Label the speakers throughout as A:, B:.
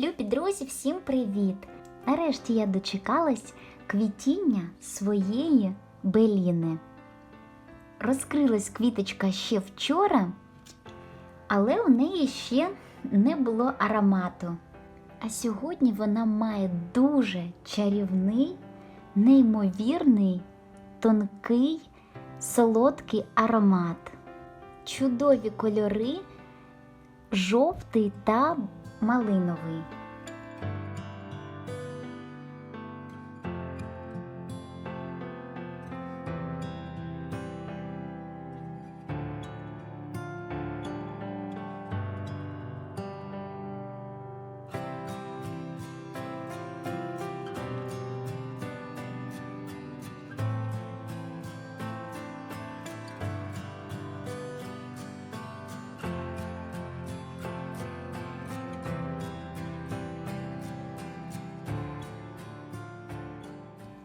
A: Любі друзі, всім привіт! Нарешті я дочекалась квітіння своєї беліни. Розкрилась квіточка ще вчора, але у неї ще не було аромату. А сьогодні вона має дуже чарівний, неймовірний, тонкий, солодкий аромат, чудові кольори, жовтий та малиновий.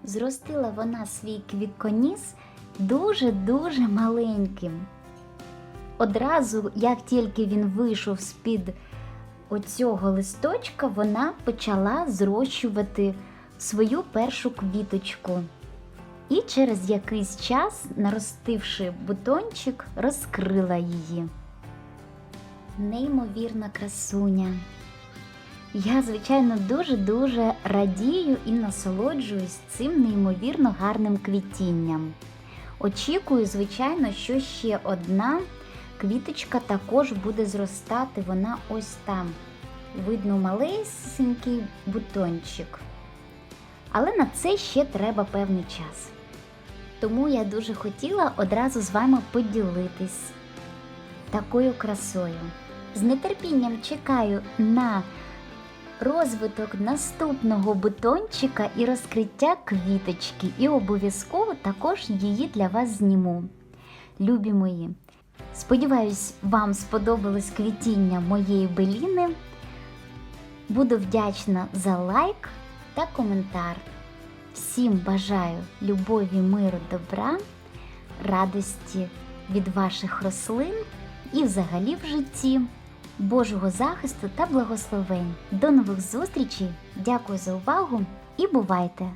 A: Зростила вона свій квітконіс дуже-дуже маленьким. Одразу, як тільки він вийшов з-під оцього листочка, вона почала зрощувати свою першу квіточку. І через якийсь час, наростивши бутончик, розкрила її. Неймовірна красуня. Я, звичайно, дуже-дуже радію і насолоджуюсь цим неймовірно гарним квітінням. Очікую, звичайно, що ще одна квіточка також буде зростати. Вона ось там. Видно малесенький бутончик. Але на це ще треба певний час. Тому я дуже хотіла одразу з вами поділитись такою красою. З нетерпінням чекаю на розвиток наступного бутончика і розкриття квіточки, і обов'язково також її для вас зніму. Любі мої! Сподіваюсь, вам сподобалось квітіння моєї беліни. Буду вдячна за лайк та коментар. Всім бажаю любові, миру, добра, радості від ваших рослин і взагалі в житті. Божого захисту та благословень. До нових зустрічей! Дякую за увагу і бувайте!